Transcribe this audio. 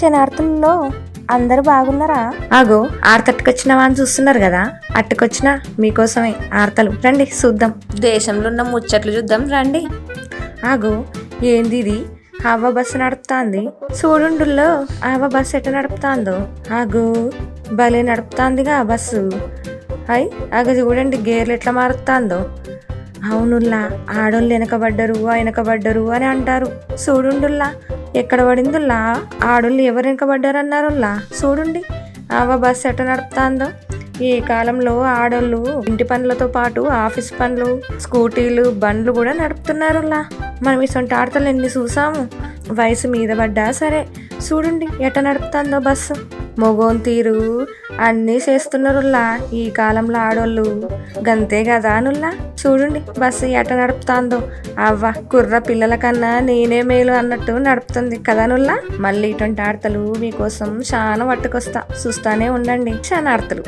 శనార్థుల్లో అందరూ బాగున్నారా? ఆగో ఆర్తట్టుకొచ్చినావా అని చూస్తున్నారు కదా? అట్టుకొచ్చినా మీకోసమే ఆర్తలు. రండి చూద్దాం. దేశంలో ఉన్న ముచ్చట్లు చూద్దాం రండి. ఆగో ఏంది ఇది? అవ్వ బస్సు నడుపుతాంది. చూడుండుల్లో అవ్వ బస్సు ఎట్ట నడుపుతాందో? ఆగో భలే నడుపుతాందిగా ఆ బస్సు. అయ్ అగ చూడండి గేర్లు ఎట్లా మారుతాందో. అవునుల్లా ఆడోళ్ళు వెనకబడ్డరు వెనకబడ్డరు అని అంటారు. చూడుండుల్లా ఎక్కడ పడిందుల్లా? ఆడోళ్ళు ఎవరు వెనకబడ్డారు చూడండి. చూడుండి ఆవ బస్సు ఎట్ట నడుపుతాందో? ఈ కాలంలో ఆడోళ్ళు ఇంటి పనులతో పాటు ఆఫీస్ పనులు స్కూటీలు బండ్లు కూడా నడుపుతున్నారులా మనం ఇసొంటి ఆడతలు ఎన్ని చూసాము? వయసు మీద పడ్డా సరే. చూడండి ఎట్ట నడుపుతాందో బస్సు? మొగోన్ తీరు. అన్నీ చేస్తున్నారుల్లా ఈ కాలంలో ఆడోళ్ళు. గంతే కదా అనుల్లా చూడండి బస్సు ఎట నడుపుతాందో. అవ్వ కుర్ర పిల్లల కన్నా నేనే మేలు అన్నట్టు నడుపుతుంది కదానుల్లా మళ్ళీ ఇటువంటి ఆడతలు మీకోసం చాలా పట్టుకొస్తా చూస్తానే ఉండండి చాలా ఆడతలు.